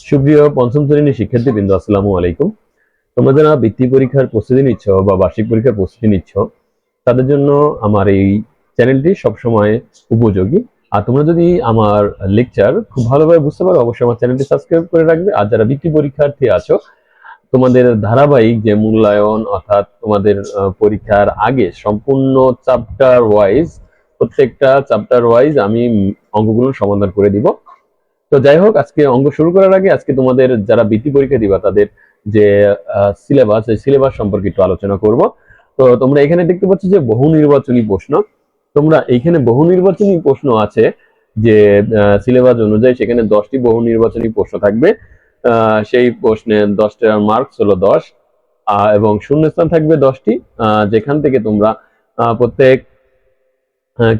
সুপ্রিয় পঞ্চম শ্রেণির শিক্ষার্থীবৃন্দ, আসসালামু আলাইকুম। তোমরা যারা বৃত্তি পরীক্ষার প্রস্তুতি নিচ্ছ বা বার্ষিক পরীক্ষার প্রস্তুতি নিচ্ছ, তাদের জন্য আমার এই চ্যানেলটি সবসময় উপযোগী। আর তোমরা যদি আমার লেকচার খুব ভালোভাবে বুঝতে পারো, অবশ্যই আমার চ্যানেলটি সাবস্ক্রাইব করে রাখবে। আর যারা বৃত্তি পরীক্ষার্থী আছো, তোমাদের ধারাবাহিক যে মূল্যায়ন, অর্থাৎ তোমাদের পরীক্ষার আগে সম্পূর্ণ চ্যাপ্টার ওয়াইজ প্রত্যেকটা চ্যাপ্টার ওয়াইজ আমি অঙ্কগুলো সমাধান করে দিব। তো যাই হোক, আজকে অঙ্ক শুরু করার আগে আজকে তোমাদের যারা বৃত্তি পরীক্ষা দিবা, তাদের যে সিলেবাস এই সিলেবাস সম্পর্কে একটু আলোচনা করব। তো তোমরা এখানে দেখতে পাচ্ছ যে বহু নির্বাচনী প্রশ্ন। তোমরা এইখানে বহু নির্বাচনী প্রশ্ন আছে যে সিলেবাস অনুযায়ী সেখানে দশটি বহু নির্বাচনী প্রশ্ন থাকবে। সেই প্রশ্নে দশটার মার্কস হলো দশ এবং শূন্যস্থান থাকবে দশটি। যেখান থেকে তোমরা প্রত্যেক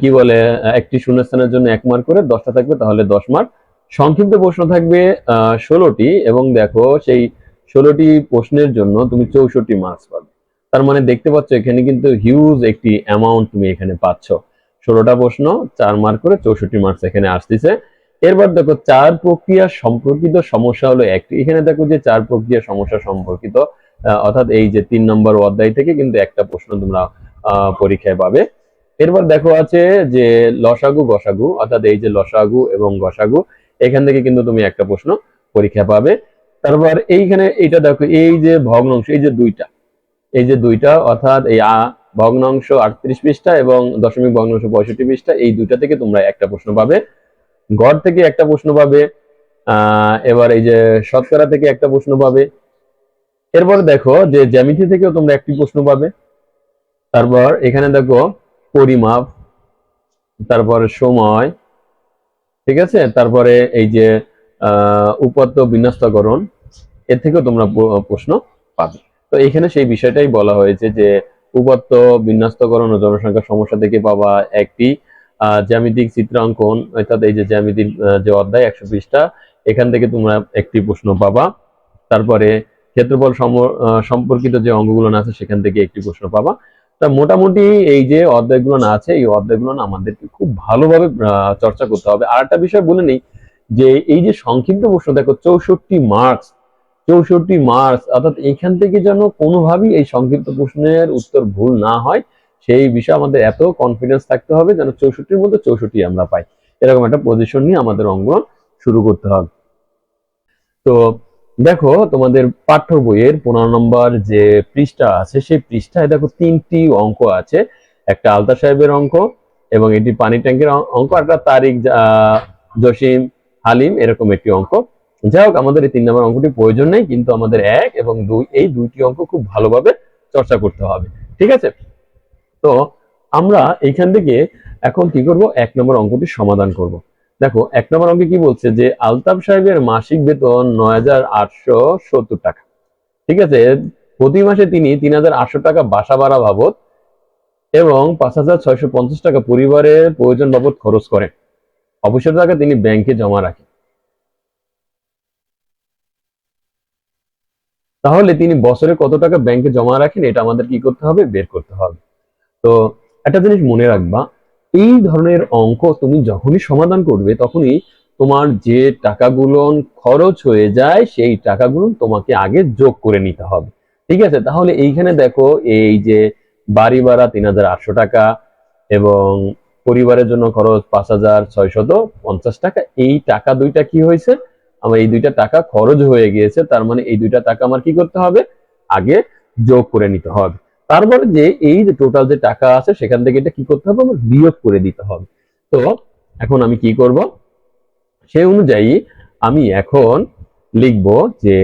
কি বলে, একটি শূন্যস্থানের জন্য এক মার্ক করে দশটা থাকবে, তাহলে দশ মার্ক সংক্ষিপ্ত প্রশ্ন থাকবে ষোলোটি এবং দেখো সেই ষোলোটি প্রশ্নের জন্য তুমি চৌষট্টি মার্কস পাবে। তার মানে দেখতে পাচ্ছ এখানে কিন্তু হিউজ একটি অ্যামাউন্ট তুমি এখানে পাচ্ছ। ষোলোটা প্রশ্ন, চার মার্ক করে চৌষট্টি মার্কস এখানে আসতেছে। এরপর দেখো চার প্রক্রিয়া সম্পর্কিত সমস্যা হলো একটি। এখানে দেখো যে চার প্রক্রিয়া সমস্যা সম্পর্কিত অর্থাৎ এই যে তিন নম্বর অধ্যায় থেকে কিন্তু একটা প্রশ্ন তোমরা পরীক্ষায় পাবে। এরপর দেখো আছে যে লসাগু গসাগু অর্থাৎ এই যে লসাগু এবং গসাগু এখান থেকে কিন্তু তুমি একটা প্রশ্ন পরীক্ষা পাবে। তারপর এইখানে এইটা দেখো, এই যে ভগ্নাংশ, এই যে দুইটা, এই যে দুইটা, অর্থাৎ এই আ ভগ্নাংশ আটত্রিশ পৃষ্ঠা এবং দশমিক ভগ্নাংশ পঁয়ষট্টি পৃষ্ঠা, এই দুইটা থেকে তোমরা একটা প্রশ্ন পাবে। গড় থেকে একটা প্রশ্ন পাবে এবার এই যে শতকরা থেকে একটা প্রশ্ন পাবে। এরপর দেখো যে জ্যামিতি থেকেও তোমরা একটি প্রশ্ন পাবে। তারপর এখানে দেখো পরিমাপ, তারপর সময় ঠিক আছে? তারপরে এই যে উপাত্ত বিন্যস্তকরণ, এর থেকেও তোমরা প্রশ্ন পাবে। তো এখানে সেই বিষয়টাই বলা হয়েছে যে, উপাত্ত বিন্যস্তকরণ ও জনসংখ্যা সমস্যা থেকে পাবা একটি জ্যামিতিক চিত্রাঙ্কন, অর্থাৎ এই যে জ্যামিতির যে অধ্যায় একশো পৃষ্ঠা এখান থেকে তোমরা একটি প্রশ্ন পাবা। তারপরে ক্ষেত্রফল সম- সম্পর্কিত যে অঙ্কগুলো আছে, সেখান থেকে একটি প্রশ্ন পাবা। তা মোটামুটি এই যে অধ্যায়গুলো না আছে, এই অধ্যায়গুলো না আমাদেরকে খুব ভালোভাবে চর্চা করতে হবে। আর একটা বিষয় বলে নেই যে এই যে সংক্ষিপ্ত প্রশ্ন, দেখো চৌষট্টি মার্কস চৌষট্টি মার্কস অর্থাৎ এখান থেকে যেন কোনোভাবেই এই সংক্ষিপ্ত প্রশ্নের উত্তর ভুল না হয়, সেই বিষয়ে আমাদের এত কনফিডেন্স থাকতে হবে যেন চৌষট্টির মধ্যে চৌষট্টি আমরা পাই। এরকম একটা পজিশন নিয়ে আমাদের অঙ্গন শুরু করতে হবে। তো দেখো, তোমাদের পাঠ্য বইয়ের পনেরো নম্বর যে পৃষ্ঠা আছে, সেই পৃষ্ঠায় দেখো তিনটি অঙ্ক আছে। একটা আলতা সাহেবের অঙ্ক এবং এটি পানি ট্যাঙ্কের অঙ্ক একটা তারিক জসিম হালিম, এরকম একটি অঙ্ক। যাই হোক, আমাদের এই তিন নম্বর অঙ্কটি প্রয়োজন নেই, কিন্তু আমাদের এক এবং দুই, এই দুইটি অঙ্ক খুব ভালোভাবে চর্চা করতে হবে। ঠিক আছে? তো আমরা এইখান থেকে এখন কি করব? এক নম্বর অঙ্কটি সমাধান করব। দেখো, এক নম্বর অঙ্কে কি বলছে যে আলতাফ সাহেবের মাসিক বেতন নয় হাজার আটশো সত্তর টাকা। ঠিক আছে? প্রতি মাসে তিনি তিন হাজার আটশো টাকা বাসা ভাড়া বাবদ এবং পাঁচ হাজার ছয়শো পঞ্চাশ টাকা পরিবারের প্রয়োজন বাবদ খরচ করেন। অবসর টাকা তিনি ব্যাংকে জমা রাখেন। তাহলে তিনি বছরে কত টাকা ব্যাংকে জমা রাখেন, এটা আমাদের কি করতে হবে? বের করতে হবে। তো একটা জিনিস মনে রাখবা এই ধরনের অঙ্ক তুমি যখনই সমাধান করবে, তখনই তোমার যে টাকাগুলো খরচ হয়ে যায়, সেই টাকাগুলো তোমাকে আগে যোগ করে নিতে হবে। ঠিক আছে? তাহলে এইখানে দেখো, এই যে বাড়ি ভাড়া তিন হাজার আটশো টাকা এবং পরিবারের জন্য খরচ পাঁচ হাজার ছয়শত পঞ্চাশ টাকা, এই টাকা দুইটা কি হয়েছে? আমার এই দুইটা টাকা খরচ হয়ে গিয়েছে, তার মানে এই দুইটা টাকা আমার কি করতে হবে? আগে যোগ করে নিতে হবে। তারপরে যে এই যে টোটাল যে টাকা আছে, সেখান থেকে এটা কি করতে হবে? আমার বিয়োগ করে দিতে হবে। তো এখন আমি কি করব? সেই অনুযায়ী আমি এখন লিখব যে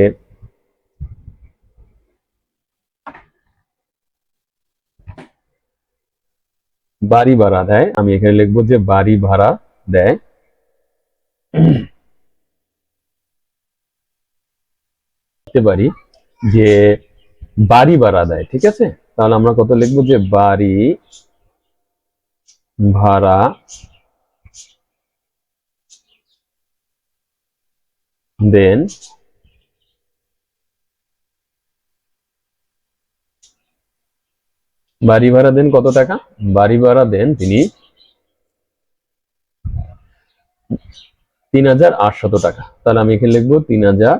বাড়ি ভাড়া দেয়, আমি এখানে লিখব যে বাড়ি ভাড়া দেয়। পারি যে বাড়ি ভাড়া দেয়, ঠিক আছে? তাহলে আমরা কত লিখব যে বাড়ি, ভাড়া দেন বাড়ি ভাড়া দেন কত টাকা? বাড়ি ভাড়া দেন তিনি তিন হাজার আটশত টাকা। তাহলে আমি এখানে লিখব তিন হাজার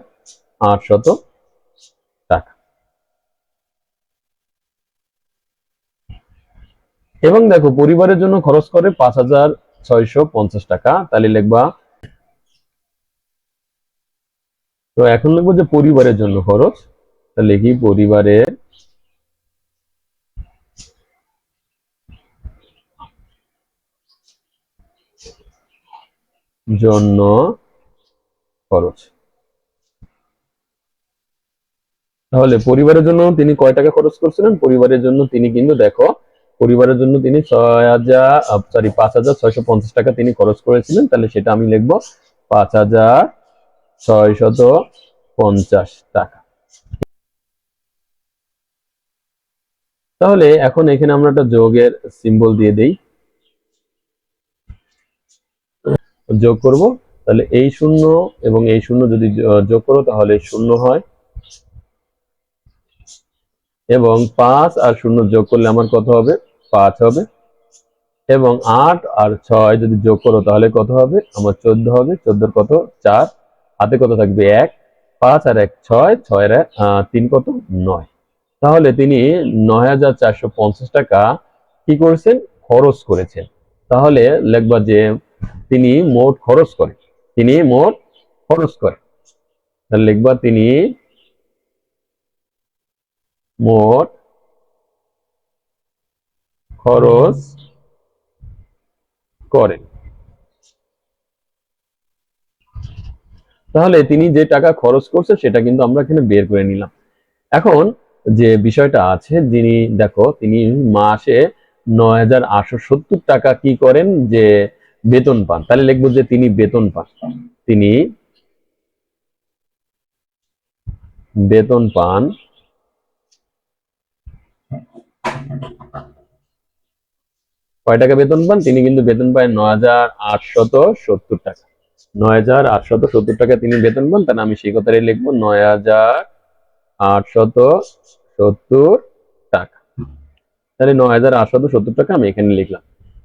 আটশত টাকা এবং দেখো, পরিবারের জন্য খরচ করে পাঁচ হাজার ছয়শো পঞ্চাশ টাকা। তাহলে লিখবা, তো এখন লিখব যে পরিবারের জন্য খরচ। তাহলে লিখি পরিবারের জন্য খরচ। তাহলে পরিবারের জন্য তিনি কয় টাকা খরচ করছিলেন? পরিবারের জন্য তিনি কিন্তু দেখো পরিবারের জন্য তিনি ছয় হাজার সরি পাঁচ হাজার ছয়শো পঞ্চাশ টাকা তিনি খরচ করেছিলেন। তাহলে সেটা আমি লিখব। পাঁচ হাজার ছয়শত পঞ্চাশ টাকা। তাহলে এখন এখানে আমরা একটা যোগের সিম্বল দিয়ে দেই। যোগ করব। তাহলে এই শূন্য এবং এই শূন্য যদি যোগ করো তাহলে শূন্য হয়। এবং পাঁচ আর শূন্য যোগ করলে আমার কত হবে? পাঁচ হবে। এবং আট আর ছয় যদি যোগ করো তাহলে কত হবে? আমার চোদ্দ হবে। কত? চার। হাতে কত থাকবে? এক। পাঁচ আর এক, ছয়। ছয়ের তিন কত? নয়। তাহলে তিনি নয় হাজার চারশো পঞ্চাশ টাকা কি করেছেন? খরচ করেছেন। তাহলে লিখবা যে তিনি মোট খরচ করে তিনি মোট খরচ করে তাহলে লিখবা তিনি মোট খরচ করেন। তাহলে তিনি যে টাকা খরচ করছে সেটা কিন্তু আমরা এখানে বের করে নিলাম। এখন যে বিষয়টা আছে, যিনি দেখো, তিনি মাসে নয় হাজার আটশো সত্তর টাকা কি করেন? যে বেতন পান। তাহলে লিখব যে তিনি বেতন পান। তিনি বেতন পান কয় টাকা বেতন পান? তিনি কিন্তু বেতন পান নয় হাজার আটশত সত্তর টাকা। নয় হাজার আটশত সত্তর টাকা তিনি বেতন পান তাহলে আমি সেই কথাটাই লিখব, নয় হাজার আটশত সত্তর টাকা। তাহলে নয় হাজার আটশত সত্তর টাকা আমি এখানে লিখলাম।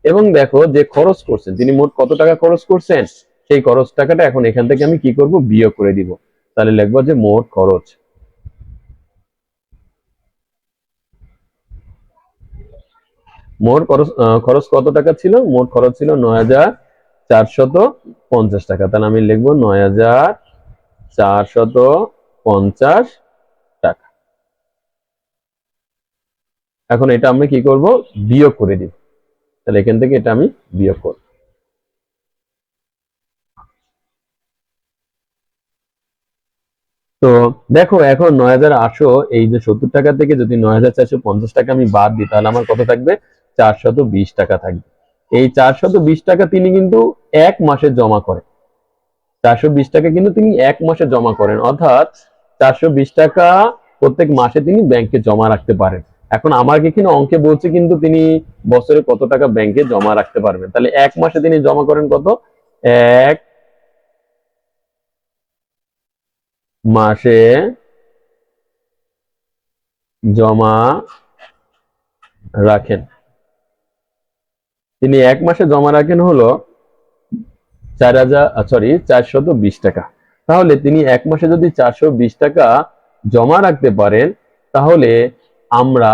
এবং দেখো যে খরচ করছেন, তিনি মোট কত টাকা খরচ করছেন? সেই খরচ টাকাটা এখন এখান থেকে আমি কি করব? বিয়োগ করে দিব। তাহলে লিখব যে মোট খরচ মোট খরচ কত টাকা ছিল? মোট খরচ ছিল নয় হাজার চারশত পঞ্চাশ টাকা। তাহলে আমি লিখব নয় হাজার চারশত পঞ্চাশ টাকা। এখন এটা আমি কি করব? বিয়োগ করে দিব। তাহলে এখান থেকে এটা আমি বিয়োগ করব। তো দেখো, এখন নয় হাজার আটশো, এই যে সত্তর টাকা থেকে যদি নয় হাজার চারশো পঞ্চাশ টাকা আমি বাদ দিই, তাহলে আমার কত থাকবে? চারশত বিশ টাকা থাকবে। এই চারশত বিশ টাকা তিনি কিন্তু এক মাসে জমা করেন। চারশো বিশ টাকা কিন্তু তিনি এক মাসে জমা করেন। অর্থাৎ চারশো বিশ টাকা প্রত্যেক মাসে তিনি ব্যাংকে জমা রাখতে পারেন। এখন আমার এখানে অঙ্কে বলছে কিন্তু তিনি বছরে কত টাকা ব্যাংকে জমা রাখতে পারবেন? তাহলে এক মাসে তিনি জমা করেন কত? এক মাসে জমা রাখেন। তিনি এক মাসে জমা রাখেন হলো চার হাজার সরি চারশত বিশ টাকা। তাহলে তিনি এক মাসে যদি চারশো বিশ টাকা জমা রাখতে পারেন, তাহলে আমরা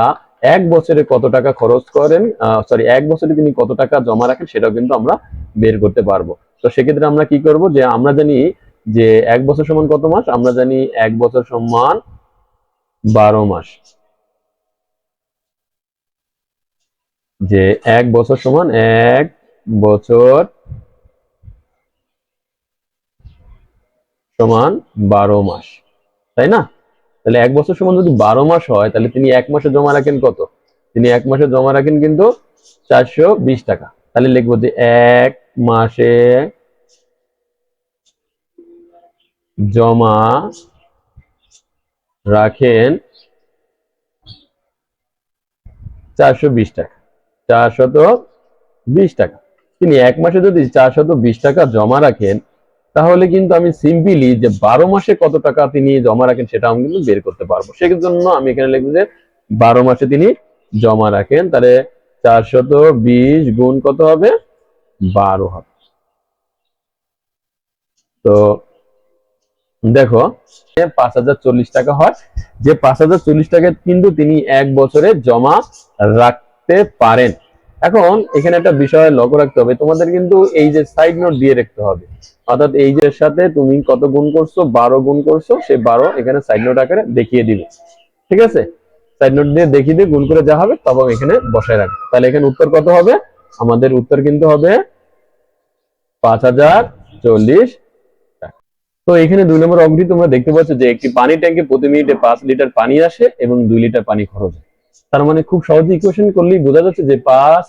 এক বছরে কত টাকা খরচ করেন সরি এক বছরে তিনি কত টাকা জমা রাখেন সেটাও কিন্তু আমরা বের করতে পারব। তো সেক্ষেত্রে আমরা কি করব যে, আমরা জানি যে এক বছর সমান কত মাস? আমরা জানি এক বছর সমান বারো মাস। যে এক বছর সমান এক বছর সমান বারো মাস, তাই না? তাহলে এক বছর সমান যদি বারো মাস হয়, তাহলে তিনি এক মাসে জমা রাখেন কত? তিনি এক মাসে জমা রাখেন কিন্তু চারশো বিশ টাকা। তাহলে লিখব যে এক মাসে জমা রাখেন চারশো বিশ টাকা। চারশত বিশ টাকা। তিনি এক মাসে যদি চারশত বিশ টাকা জমা রাখেন, তাহলে কিন্তু আমি সিম্পলি যে বারো মাসে কত টাকা তিনি জমা রাখেন সেটা আমি কিন্তু বের করতে পারব। আমি এখানে লিখব যে বারো মাসে তিনি জমা রাখেন, তাহলে চারশত বিশ গুণ কত হবে? বারো হবে। তো দেখো পাঁচ হাজার চল্লিশ টাকা হয়। যে পাঁচ হাজার চল্লিশ টাকা কিন্তু তিনি এক বছরে জমা রাখতে পারেন। এখন এখানে একটা বিষয় লক্ষ্য রাখতে হবে। তোমাদের কিন্তু এই যে সাইড নোট দিয়ে রাখতে হবে। অর্থাৎ এই যে সাথে তুমি কত গুণ করছ? বারো গুণ করছ। সে বারো এখানে সাইড নোট আকারে দেখিয়ে দিবে। ঠিক আছে? সাইড নোট দিয়ে দেখিয়ে দিয়ে গুণ করে যা হবে তখন এখানে বসায় রাখবে। তাহলে এখানে উত্তর কত হবে? আমাদের উত্তর কিন্তু হবে পাঁচ হাজার চল্লিশ তো এখানে দুই নম্বর অঙ্কটি তোমরা দেখতে পাচ্ছ যে একটি পানি ট্যাঙ্কে প্রতি মিনিটে পাঁচ লিটার পানি আসে এবং দুই লিটার পানি খরচ হয়। তার মানে খুব সহজে ইকুয়েশন করলেই বোঝা যাচ্ছে যে পাঁচ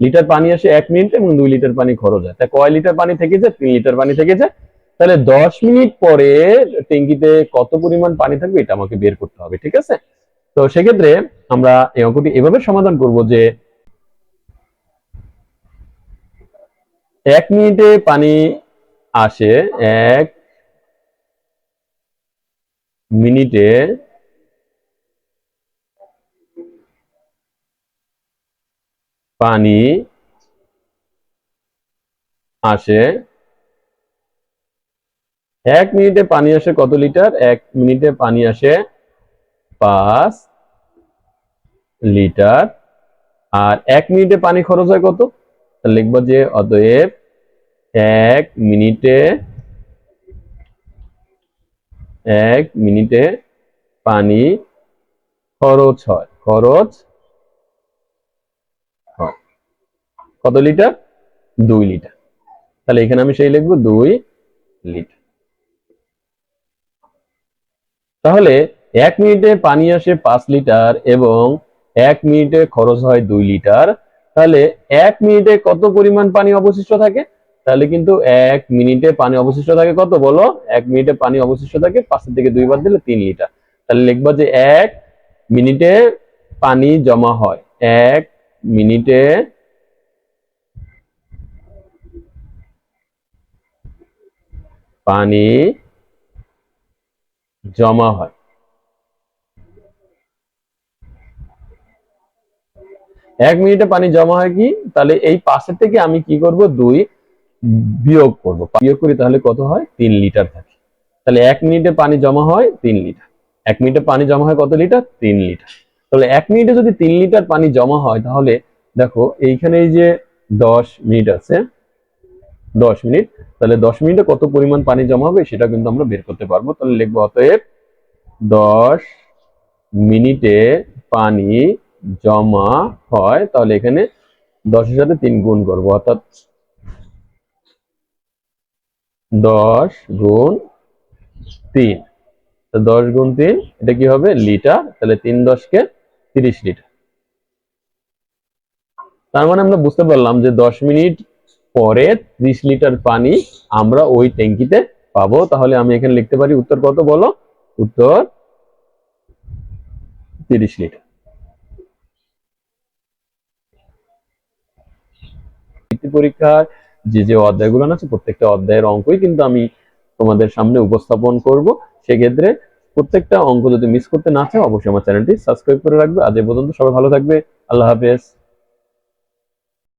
লিটার পানি আসে এক মিনিটে এবং দুই লিটার পানি খরচ হয়। তা কয় লিটার পানি থেকে যায় তিন লিটার পানি থেকে যায় তাহলে দশ মিনিট পরে ট্যাঙ্কিতে কত পরিমাণ পানি থাকবে এটা আমাকে বের করতে হবে, ঠিক আছে? তো সেক্ষেত্রে আমরা এই অঙ্কটি এভাবে সমাধান করব যে এক মিনিটে পানি আসে এক মিনিটে পানি আসে। এক মিনিটে পানি আসে কত লিটার? এক মিনিটে পানি আসে পাঁচ লিটার। আর এক মিনিটে পানি খরচ হয় কত? লিখব যে অতএব এক মিনিটে এক মিনিটে পানি খরচ হয়। খরচ হয় কত লিটার? দুই লিটার। তাহলে এখানে আমি সেই লিখব দুই লিটার। তাহলে এক মিনিটে পানি আসে পাঁচ লিটার এবং এক মিনিটে খরচ হয় দুই লিটার। তাহলে এক মিনিটে কত পরিমাণ পানি অবশিষ্ট থাকে? তাহলে কিন্তু এক মিনিটে পানি অবশিষ্ট থাকে কত বলো? এক মিনিটে পানি অবশিষ্ট থাকে পাঁচের থেকে দুইবার দিলে তিন লিটার। তাহলে লিখব যে এক মিনিটে পানি জমা হয়। এক মিনিটে পানি জমা হয়। এক মিনিটে পানি জমা হয় কি? তাহলে এই পাশের থেকে আমি কি করব? দুই বিয়োগ করব। বিয়োগ করি তাহলে কত হয়? তিন লিটার থাকে। তাহলে এক মিনিটে পানি জমা হয় তিন লিটার। এক মিনিটে পানি জমা হয় কত লিটার? তিন লিটার। তাহলে এক মিনিটে যদি তিন লিটার পানি জমা হয়, তাহলে দেখো এইখানে এই যে দশ মিনিট আছে দশ মিনিট। তাহলে দশ মিনিটে কত পরিমাণ পানি জমা হবে সেটা কিন্তু আমরা বের করতে পারব। তাহলে লিখব অতএব দশ মিনিটে পানি জমা হয়, তাহলে এখানে দশের সাথে তিন গুণ করব, অর্থাৎ দশ গুণ তিন। দশ গুণ তিন, এটা কি হবে? লিটার। তাহলে তিন দশকে তিরিশ লিটার। তার মানে আমরা বুঝতে পারলাম যে দশ মিনিট পরে ত্রিশ লিটার পানি আমরা ওই ট্যাঙ্কিতে পাবো। তাহলে আমি এখানে লিখতে পারি উত্তর কত বলো? উত্তর তিরিশ লিটার। পরীক্ষার যে যে অধ্যায়গুলো আছে, প্রত্যেকটা অধ্যায়ের অঙ্কই কিন্তু আমি তোমাদের সামনে উপস্থাপন করব। সেক্ষেত্রে প্রত্যেকটা অঙ্ক যদি মিস করতে না চাও, অবশ্যই আমার চ্যানেলটি সাবস্ক্রাইব করে রাখবে। আজ পর্যন্ত সবাই ভালো থাকবে। আল্লাহ হাফেজ।